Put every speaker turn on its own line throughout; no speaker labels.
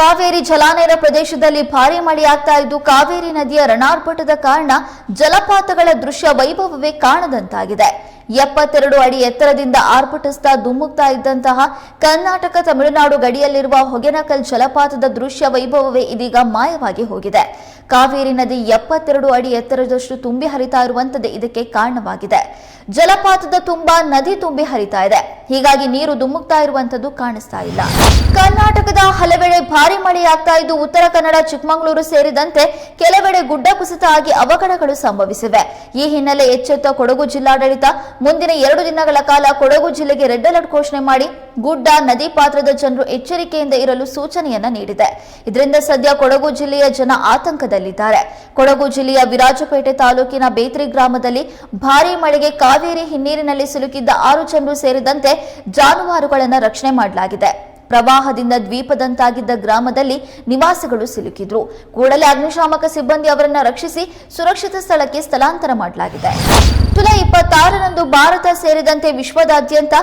ಕಾವೇರಿ ಜಲಾನಯನ ಪ್ರದೇಶದಲ್ಲಿ ಭಾರಿ ಮಳೆಯಾಗ್ತಾ ಇದ್ದು ಕಾವೇರಿ ನದಿಯ ರಣಾರ್ಭಟದ ಕಾರಣ ಜಲಪಾತಗಳ ದೃಶ್ಯ ವೈಭವವೇ ಕಾಣದಂತಾಗಿದೆ. ಎಪ್ಪತ್ತೆರಡು ಅಡಿ ಎತ್ತರದಿಂದ ಆರ್ಭಟಿಸ್ತಾ ಧುಮ್ಮುಕ್ತಾ ಇದ್ದಂತಹ ಕರ್ನಾಟಕ ತಮಿಳುನಾಡು ಗಡಿಯಲ್ಲಿರುವ ಹೊಗೆನಕಲ್ ಜಲಪಾತದ ದೃಶ್ಯ ವೈಭವವೇ ಇದೀಗ ಮಾಯವಾಗಿ ಹೋಗಿದೆ. ಕಾವೇರಿ ನದಿ ಎಪ್ಪತ್ತೆರಡು ಅಡಿ ಎತ್ತರದಷ್ಟು ತುಂಬಿ ಹರಿತಾ ಇರುವಂತದ್ದು ಇದಕ್ಕೆ ಕಾರಣವಾಗಿದೆ. ಜಲಪಾತದ ತುಂಬಾ ನದಿ ತುಂಬಿ ಹರಿತಾ ಇದೆ. ಹೀಗಾಗಿ ನೀರು ಧುಮ್ಮುಕ್ತಾ ಇರುವಂತದ್ದು ಕಾಣಿಸ್ತಾ ಇಲ್ಲ. ಕರ್ನಾಟಕದ ಹಲವೆಡೆ ಭಾರಿ ಮಳೆಯಾಗ್ತಾ ಇದ್ದು ಉತ್ತರ ಕನ್ನಡ, ಚಿಕ್ಕಮಗಳೂರು ಸೇರಿದಂತೆ ಕೆಲವೆಡೆ ಗುಡ್ಡ ಕುಸಿತ ಆಗಿ ಅವಘಡಗಳು ಸಂಭವಿಸಿವೆ. ಈ ಹಿನ್ನೆಲೆ ಎಚ್ಚೆತ್ತ ಕೊಡಗು ಜಿಲ್ಲಾಡಳಿತ ಮುಂದಿನ ಎರಡು ದಿನಗಳ ಕಾಲ ಕೊಡಗು ಜಿಲ್ಲೆಗೆ ರೆಡ್ ಅಲರ್ಟ್ ಘೋಷಣೆ ಮಾಡಿ ಗುಡ್ಡ, ನದಿ ಪಾತ್ರದ ಜನರು ಎಚ್ಚರಿಕೆಯಿಂದ ಇರಲು ಸೂಚನೆಯನ್ನ ನೀಡಿದೆ. ಇದರಿಂದ ಸದ್ಯ ಕೊಡಗು ಜಿಲ್ಲೆಯ ಜನ ಆತಂಕದಲ್ಲಿದ್ದಾರೆ. ಕೊಡಗು ಜಿಲ್ಲೆಯ ವಿರಾಜಪೇಟೆ ತಾಲೂಕಿನ ಬೇತ್ರಿ ಗ್ರಾಮದಲ್ಲಿ ಭಾರೀ ಮಳೆಗೆ ಕಾವೇರಿ ಹಿನ್ನೀರಿನಲ್ಲಿ ಸಿಲುಕಿದ್ದ ಆರು ಜನರು ಸೇರಿದಂತೆ ಜಾನುವಾರುಗಳನ್ನು ರಕ್ಷಣೆ ಮಾಡಲಾಗಿದೆ. ಪ್ರವಾಹದಿಂದ ದ್ವೀಪದಂತಾಗಿದ್ದ ಗ್ರಾಮದಲ್ಲಿ ನಿವಾಸಿಗಳು ಸಿಲುಕಿದ್ರು. ಕೂಡಲೇ ಅಗ್ನಿಶಾಮಕ ಸಿಬ್ಬಂದಿ ಅವರನ್ನು ರಕ್ಷಿಸಿ ಸುರಕ್ಷಿತ ಸ್ಥಳಕ್ಕೆ ಸ್ಥಳಾಂತರ ಮಾಡಲಾಗಿದೆ. ಜುಲೈ ಇಪ್ಪತ್ತಾರರಂದು ಭಾರತ ಸೇರಿದಂತೆ ವಿಶ್ವದಾದ್ಯಂತ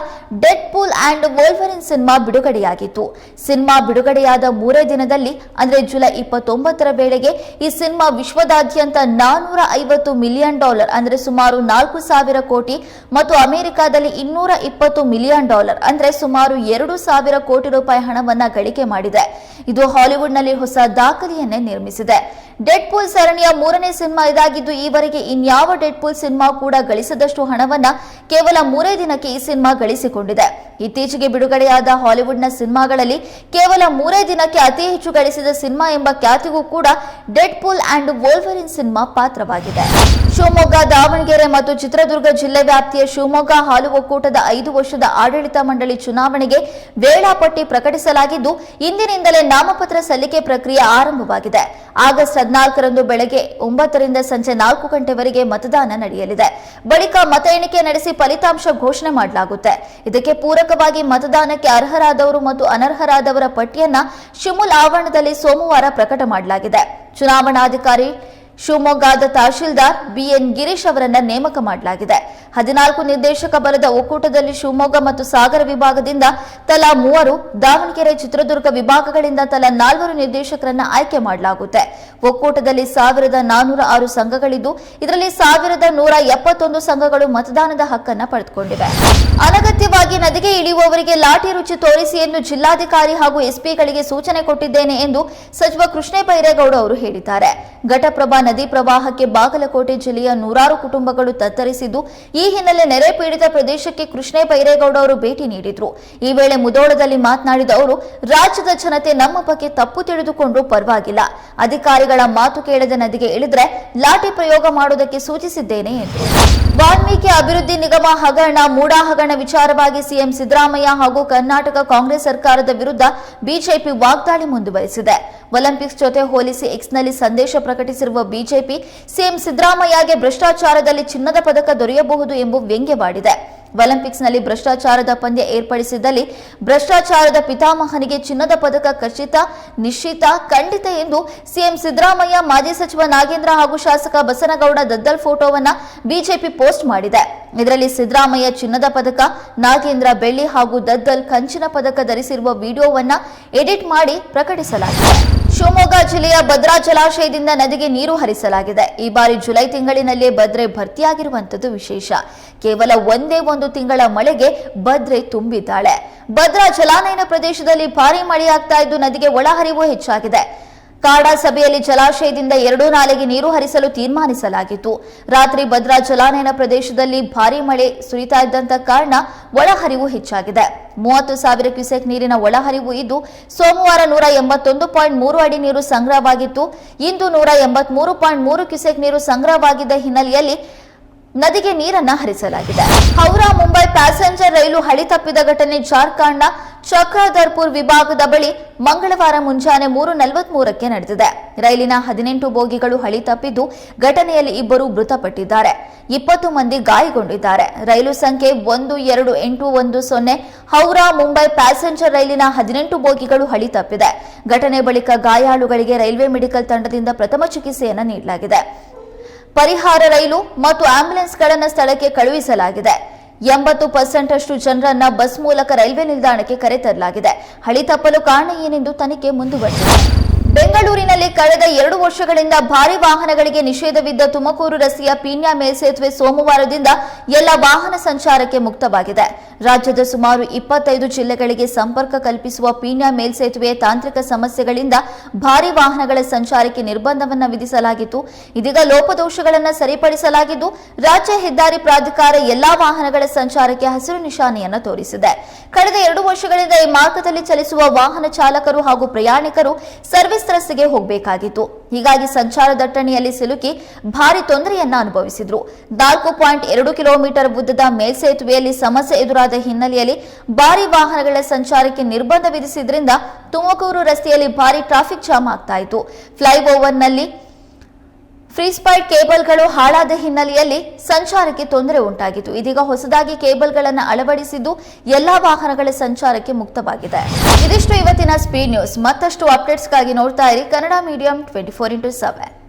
Deadpool and Wolverine cinema ಬಿಡುಗಡೆಯಾಗಿತ್ತು. ಸಿನಿಮಾ ಬಿಡುಗಡೆಯಾದ ಮೂರೇ ದಿನದಲ್ಲಿ, ಅಂದರೆ ಜುಲೈ ಇಪ್ಪತ್ತೊಂಬತ್ತರ ವೇಳೆಗೆ, ಈ ಸಿನಿಮಾ ವಿಶ್ವದಾದ್ಯಂತ ನಾನೂರ ಐವತ್ತು ಮಿಲಿಯನ್ ಡಾಲರ್, ಅಂದರೆ ಸುಮಾರು ನಾಲ್ಕು ಸಾವಿರ ಕೋಟಿ ಮತ್ತು ಅಮೆರಿಕಾದಲ್ಲಿ ಇನ್ನೂರ ಇಪ್ಪತ್ತು ಮಿಲಿಯನ್ ಡಾಲರ್, ಅಂದರೆ ಸುಮಾರು ಎರಡು ಸಾವಿರ ಕೋಟಿ ರೂಪಾಯಿ ಹಣವನ್ನು ಗಳಿಕೆ ಮಾಡಿದೆ. ಇದು ಹಾಲಿವುಡ್ನಲ್ಲಿ ಹೊಸ ದಾಖಲೆಯನ್ನೇ ನಿರ್ಮಿಸಿದೆ. ಡೆಡ್ ಪೂಲ್ ಸರಣಿಯ ಮೂರನೇ ಸಿನಿಮಾ ಇದಾಗಿದ್ದು, ಈವರೆಗೆ ಇನ್ಯಾವ ಡೆಡ್ ಪೂಲ್ ಸಿನಿಮಾ ಕೂಡ ಗಳಿಸದಷ್ಟು ಹಣವನ್ನ ಕೇವಲ ಮೂರೇ ದಿನಕ್ಕೆ ಈ ಸಿನಿಮಾ ಗಳಿಸಿಕೊಂಡಿದೆ. ಇತ್ತೀಚೆಗೆ ಬಿಡುಗಡೆಯಾದ ಹಾಲಿವುಡ್ನ ಸಿನಿಮಾಗಳಲ್ಲಿ ಕೇವಲ ಮೂರೇ ದಿನಕ್ಕೆ ಅತಿ ಹೆಚ್ಚು ಗಳಿಸಿದ ಸಿನಿಮಾ ಎಂಬ ಖ್ಯಾತಿಗೂ ಕೂಡ Deadpool and Wolverine cinema ಪಾತ್ರವಾಗಿದೆ. ಶಿವಮೊಗ್ಗ, ದಾವಣಗೆರೆ ಮತ್ತು ಚಿತ್ರದುರ್ಗ ಜಿಲ್ಲೆ ವ್ಯಾಪ್ತಿಯ ಶಿವಮೊಗ್ಗ, ಹಾಲು ಒಕ್ಕೂಟದ ಐದು ವರ್ಷದ ಆಡಳಿತ ಮಂಡಳಿ ಚುನಾವಣೆಗೆ ವೇಳಾಪಟ್ಟಿ ಪ್ರಕಟಿಸಲಾಗಿದ್ದು, ಇಂದಿನಿಂದಲೇ ನಾಮಪತ್ರ ಸಲ್ಲಿಕೆ ಪ್ರಕ್ರಿಯೆ ಆರಂಭವಾಗಿದೆ. ಆಗಸ್ಟ್ ಹದಿನಾಲ್ಕರಂದು ಬೆಳಗ್ಗೆ ಒಂಬತ್ತರಿಂದ ಸಂಜೆ ನಾಲ್ಕು ಗಂಟೆವರೆಗೆ ಮತದಾನ ನಡೆಯಲಿದೆ. ಬಳಿಕ ಮತ ಎಣಿಕೆ ನಡೆಸಿ ಫಲಿತಾಂಶ ಘೋಷಣೆ ಮಾಡಲಾಗುತ್ತೆ. ಇದಕ್ಕೆ ಪೂರಕವಾಗಿ ಮತದಾನಕ್ಕೆ ಅರ್ಹರಾದವರು ಮತ್ತು ಅನರ್ಹರಾದವರ ಪಟ್ಟಿಯನ್ನ ಶಿಮುಲ್ ಆವರಣದಲ್ಲಿ ಸೋಮವಾರ ಪ್ರಕಟ ಮಾಡಲಾಗಿದೆ. ಚುನಾವಣಾಧಿಕಾರಿ ಶಿವಮೊಗ್ಗದ ತಹಶೀಲ್ದಾರ್ ಬಿಎನ್ ಗಿರೀಶ್ ಅವರನ್ನ ನೇಮಕ ಮಾಡಲಾಗಿದೆ. ಹದಿನಾಲ್ಕು ನಿರ್ದೇಶಕ ಬಲದ ಒಕ್ಕೂಟದಲ್ಲಿ ಶಿವಮೊಗ್ಗ ಮತ್ತು ಸಾಗರ ವಿಭಾಗದಿಂದ ತಲಾ ಮೂವರು ದಾವಣಗೆರೆ ಚಿತ್ರದುರ್ಗ ವಿಭಾಗಗಳಿಂದ ತಲಾ ನಾಲ್ವರು ನಿರ್ದೇಶಕರನ್ನ ಆಯ್ಕೆ ಮಾಡಲಾಗುತ್ತೆ. ಒಕ್ಕೂಟದಲ್ಲಿ ಸಾವಿರದ ನಾನೂರ ಆರು ಸಂಘಗಳಿದ್ದು, ಇದರಲ್ಲಿ ಸಾವಿರದ ನೂರ ಎಪ್ಪತ್ತೊಂದು ಸಂಘಗಳು ಮತದಾನದ ಹಕ್ಕನ್ನ ಪಡೆದುಕೊಂಡಿವೆ. ಅನಗತ್ಯವಾಗಿ ನದಿಗೆ ಇಳಿಯುವವರಿಗೆ ಲಾಠಿ ರುಚಿ ತೋರಿಸಿ ಎಂದು ಜಿಲ್ಲಾಧಿಕಾರಿ ಹಾಗೂ ಎಸ್ಪಿಗಳಿಗೆ ಸೂಚನೆ ಕೊಟ್ಟಿದ್ದೇನೆ ಎಂದು ಸಚಿವ ಕೃಷ್ಣೇ ಬೈರೇಗೌಡ ಅವರು ಹೇಳಿದ್ದಾರೆ. ಘಟಪ್ರಭಾ ನದಿ ಪ್ರವಾಹಕ್ಕೆ ಬಾಗಲಕೋಟೆ ಜಿಲ್ಲೆಯ ನೂರಾರು ಕುಟುಂಬಗಳು ತತ್ತರಿಸಿದ್ದು, ಈ ಹಿನ್ನೆಲೆ ನೆರೆ ಪೀಡಿತ ಪ್ರದೇಶಕ್ಕೆ ಕೃಷ್ಣೇ ಬೈರೇಗೌಡ ಅವರು ಭೇಟಿ ನೀಡಿದ್ರು. ಈ ವೇಳೆ ಮುದೋಳದಲ್ಲಿ ಮಾತನಾಡಿದ ಅವರು, ರಾಜ್ಯದ ಜನತೆ ನಮ್ಮ ಬಗ್ಗೆ ತಪ್ಪು ತಿಳಿದುಕೊಂಡು ಪರವಾಗಿಲ್ಲ. ಅಧಿಕಾರಿಗಳ ಮಾತು ಕೇಳದ ನದಿಗೆ ಇಳಿದ್ರೆ ಲಾಠಿ ಪ್ರಯೋಗ ಮಾಡುವುದಕ್ಕೆ ಸೂಚಿಸಿದ್ದೇನೆ ಎಂದರು. ವಾಲ್ಮೀಕಿ ಅಭಿವೃದ್ಧಿ ನಿಗಮ ಹಗರಣ ಮೂಡಾ ಹಗರಣ ವಿಚಾರವಾಗಿ ಸಿಎಂ ಸಿದ್ದರಾಮಯ್ಯ ಹಾಗೂ ಕರ್ನಾಟಕ ಕಾಂಗ್ರೆಸ್ ಸರ್ಕಾರದ ವಿರುದ್ಧ ಬಿಜೆಪಿ ವಾಗ್ದಾಳಿ ಮುಂದುವರೆಸಿದೆ. ಒಲಿಂಪಿಕ್ಸ್ ಜೊತೆ ಹೋಲಿಸಿ ಎಕ್ಸ್ನಲ್ಲಿ ಸಂದೇಶ ಪ್ರಕಟಿಸಿರುವ ಬಿಜೆಪಿ, ಸಿಎಂ ಸಿದ್ದರಾಮಯ್ಯಗೆ ಭ್ರಷ್ಟಾಚಾರದಲ್ಲಿ ಚಿನ್ನದ ಪದಕ ದೊರೆಯಬಹುದು ಎಂಬ ವ್ಯಂಗ್ಯವಾಡಿದೆ. ಒಲಿಂಪಿಕ್ಸ್ನಲ್ಲಿ ಭ್ರಷ್ಟಾಚಾರದ ಪಂದ್ಯ ಏರ್ಪಡಿಸಿದಲ್ಲಿ ಭ್ರಷ್ಟಾಚಾರದ ಪಿತಾಮಹನಿಗೆ ಚಿನ್ನದ ಪದಕ ಖಚಿತ ನಿಶ್ಚಿತ, ಖಂಡಿತ ಎಂದು ಸಿಎಂ ಸಿದ್ದರಾಮಯ್ಯ, ಮಾಜಿ ಸಚಿವ ನಾಗೇಂದ್ರ ಹಾಗೂ ಶಾಸಕ ಬಸನಗೌಡ ದದ್ದಲ್ ಫೋಟೋವನ್ನ ಬಿಜೆಪಿ ಪೋಸ್ಟ್ ಮಾಡಿದೆ. ಇದರಲ್ಲಿ ಸಿದ್ದರಾಮಯ್ಯ ಚಿನ್ನದ ಪದಕ, ನಾಗೇಂದ್ರ ಬೆಳ್ಳಿ ಹಾಗೂ ದದ್ದಲ್ ಕಂಚಿನ ಪದಕ ಧರಿಸಿರುವ ವಿಡಿಯೋವನ್ನ ಎಡಿಟ್ ಮಾಡಿ ಪ್ರಕಟಿಸಲಾಗಿದೆ. ಶಿವಮೊಗ್ಗ ಜಿಲ್ಲೆಯ ಭದ್ರಾ ಜಲಾಶಯದಿಂದ ನದಿಗೆ ನೀರು ಹರಿಸಲಾಗಿದೆ. ಈ ಬಾರಿ ಜುಲೈ ತಿಂಗಳಿನಲ್ಲಿ ಭದ್ರೆ ಭರ್ತಿಯಾಗಿರುವಂತದ್ದು ವಿಶೇಷ. ಕೇವಲ ಒಂದೇ ಒಂದು ತಿಂಗಳ ಮಳೆಗೆ ಭದ್ರೆ ತುಂಬಿದ್ದಾಳೆ. ಭದ್ರಾ ಜಲಾನಯನ ಪ್ರದೇಶದಲ್ಲಿ ಭಾರಿ ಮಳೆಯಾಗ್ತಾ ಇದ್ದು ನದಿಗೆ ಒಳಹರಿವು ಹೆಚ್ಚಾಗಿದೆ. ಕಾಡಾ ಸಭೆಯಲ್ಲಿ ಜಲಾಶಯದಿಂದ ಎರಡೂ ನಾಲೆಗೆ ನೀರು ಹರಿಸಲು ತೀರ್ಮಾನಿಸಲಾಗಿತ್ತು. ರಾತ್ರಿ ಭದ್ರಾ ಜಲಾನಯನ ಪ್ರದೇಶದಲ್ಲಿ ಭಾರೀ ಮಳೆ ಸುರಿತಾ ಇದ್ದಂತ ಕಾರಣ ಒಳಹರಿವು ಹೆಚ್ಚಾಗಿದೆ. ಮೂವತ್ತು ಸಾವಿರ ಕ್ಯೂಸೆಕ್ ನೀರಿನ ಒಳಹರಿವು ಇದ್ದು, ಸೋಮವಾರ ನೂರ ಎಂಬತ್ತೊಂದು ಪಾಯಿಂಟ್ ಮೂರು ಅಡಿ ನೀರು ಸಂಗ್ರಹವಾಗಿತ್ತು. ಇಂದು ನೂರ ಎಂಬತ್ಮೂರು ಪಾಯಿಂಟ್ ಮೂರು ಕ್ಯೂಸೆಕ್ ನೀರು ಸಂಗ್ರಹವಾಗಿದ್ದ ಹಿನ್ನೆಲೆಯಲ್ಲಿ ನದಿಗೆ ನೀರನ್ನ ಹರಿಸಲಾಗಿದೆ. ಹೌರಾ, ಮುಂಬೈ ಪ್ಯಾಸೆಂಜರ್ ರೈಲು ಹಳಿ ತಪ್ಪಿದ ಘಟನೆ ಜಾರ್ಖಂಡ್ನ ಚಕ್ರಧರ್ಪುರ್ ವಿಭಾಗದ ಬಳಿ ಮಂಗಳವಾರ ಮುಂಜಾನೆ ಮೂರು ನಲವತ್ಮೂರಕ್ಕೆ ನಡೆದಿದೆ. ರೈಲಿನ ಹದಿನೆಂಟು ಬೋಗಿಗಳು ಹಳಿ ತಪ್ಪಿದ್ದು ಘಟನೆಯಲ್ಲಿ ಇಬ್ಬರು ಮೃತಪಟ್ಟಿದ್ದಾರೆ. ಇಪ್ಪತ್ತು ಮಂದಿ ಗಾಯಗೊಂಡಿದ್ದಾರೆ. ರೈಲು ಸಂಖ್ಯೆ ಒಂದು, ಎರಡು, ಎಂಟು, ಒಂದು, ಸೊನ್ನೆ ಹೌರಾ, ಮುಂಬೈ ಪ್ಯಾಸೆಂಜರ್ ರೈಲಿನ ಹದಿನೆಂಟು ಬೋಗಿಗಳು ಹಳಿ ತಪ್ಪಿದೆ. ಘಟನೆ ಬಳಿಕ ಗಾಯಾಳುಗಳಿಗೆ ರೈಲ್ವೆ ಮೆಡಿಕಲ್ ತಂಡದಿಂದ ಪ್ರಥಮ ಚಿಕಿತ್ಸೆಯನ್ನು ನೀಡಲಾಗಿದೆ. ಪರಿಹಾರ ರೈಲು ಮತ್ತು ಆಂಬ್ಯುಲೆನ್ಸ್ಗಳನ್ನು ಸ್ಥಳಕ್ಕೆ ಕಳುಹಿಸಲಾಗಿದೆ. ಎಂಬತ್ತು ಪರ್ಸೆಂಟ್ ಅಷ್ಟು ಜನರನ್ನ ಬಸ್ ಮೂಲಕ ರೈಲ್ವೆ ನಿಲ್ದಾಣಕ್ಕೆ ಕರೆತರಲಾಗಿದೆ. ಹಳಿ ತಪ್ಪಲು ಕಾರಣ ಏನೆಂದು ತನಿಖೆ ಮುಂದುವರೆದಿದೆ. ಬೆಂಗಳೂರಿನಲ್ಲಿ ಕಳೆದ ಎರಡು ವರ್ಷಗಳಿಂದ ಭಾರಿ ವಾಹನಗಳಿಗೆ ನಿಷೇಧವಿದ್ದ ತುಮಕೂರು ರಸ್ತೆಯ ಪೀಣ್ಯ ಮೇಲ್ಸೇತುವೆ ಸೋಮವಾರದಿಂದ ಎಲ್ಲ ವಾಹನ ಸಂಚಾರಕ್ಕೆ ಮುಕ್ತವಾಗಿದೆ. ರಾಜ್ಯದ ಸುಮಾರು ಇಪ್ಪತ್ತೈದು ಜಿಲ್ಲೆಗಳಿಗೆ ಸಂಪರ್ಕ ಕಲ್ಪಿಸುವ ಪೀಣ್ಯ ಮೇಲ್ಸೇತುವೆಯ ತಾಂತ್ರಿಕ ಸಮಸ್ಯೆಗಳಿಂದ ಭಾರಿ ವಾಹನಗಳ ಸಂಚಾರಕ್ಕೆ ನಿರ್ಬಂಧವನ್ನ ವಿಧಿಸಲಾಗಿತ್ತು. ಇದೀಗ ಲೋಪದೋಷಗಳನ್ನು ಸರಿಪಡಿಸಲಾಗಿದ್ದು, ರಾಜ್ಯ ಹೆದ್ದಾರಿ ಪ್ರಾಧಿಕಾರ ಎಲ್ಲಾ ವಾಹನಗಳ ಸಂಚಾರಕ್ಕೆ ಹಸಿರು ನಿಶಾನೆಯನ್ನು ತೋರಿಸಿದೆ. ಕಳೆದ ಎರಡು ವರ್ಷಗಳಿಂದ ಈ ಮಾರ್ಗದಲ್ಲಿ ಚಲಿಸುವ ವಾಹನ ಚಾಲಕರು ಹಾಗೂ ಪ್ರಯಾಣಿಕರು ಸರ್ವಿಸ್ ರಸ್ತೆಗೆ ಹೋಗಬೇಕಾಗಿತ್ತು. ಹೀಗಾಗಿ ಸಂಚಾರ ದಟ್ಟಣೆಯಲ್ಲಿ ಸಿಲುಕಿ ಭಾರಿ ತೊಂದರೆಯನ್ನ ಅನುಭವಿಸಿದ್ರು. ನಾಲ್ಕು ಪಾಯಿಂಟ್ ಎರಡು ಕಿಲೋಮೀಟರ್ ಉದ್ದದ ಮೇಲ್ಸೇತುವೆಯಲ್ಲಿ ಸಮಸ್ಯೆ ಎದುರಾದ ಹಿನ್ನೆಲೆಯಲ್ಲಿ ಭಾರಿ ವಾಹನಗಳ ಸಂಚಾರಕ್ಕೆ ನಿರ್ಬಂಧ ವಿಧಿಸಿದ್ರಿಂದ ತುಮಕೂರು ರಸ್ತೆಯಲ್ಲಿ ಭಾರಿ ಟ್ರಾಫಿಕ್ ಜಾಮ್ ಆಗ್ತಾ ಇತ್ತು. ಫ್ಲೈಓವರ್ನಲ್ಲಿ ಫ್ರೀಸ್ಪೈಡ್ ಕೇಬಲ್ಗಳು ಹಾಳಾದ ಹಿನ್ನೆಲೆಯಲ್ಲಿ ಸಂಚಾರಕ್ಕೆ ತೊಂದರೆ ಉಂಟಾಗಿತ್ತು. ಇದೀಗ ಹೊಸದಾಗಿ ಕೇಬಲ್ಗಳನ್ನು ಅಳವಡಿಸಿದ್ದು ಎಲ್ಲಾ ವಾಹನಗಳ ಸಂಚಾರಕ್ಕೆ ಮುಕ್ತವಾಗಿದೆ. ಇದಿಷ್ಟು ಇವತ್ತಿನ ಸ್ಪೀಡ್ ನ್ಯೂಸ್. ಮತ್ತಷ್ಟು ಅಪ್ಡೇಟ್ಸ್ಗಾಗಿ ನೋಡ್ತಾ ಇರಿ Kannada medium twenty four into seven.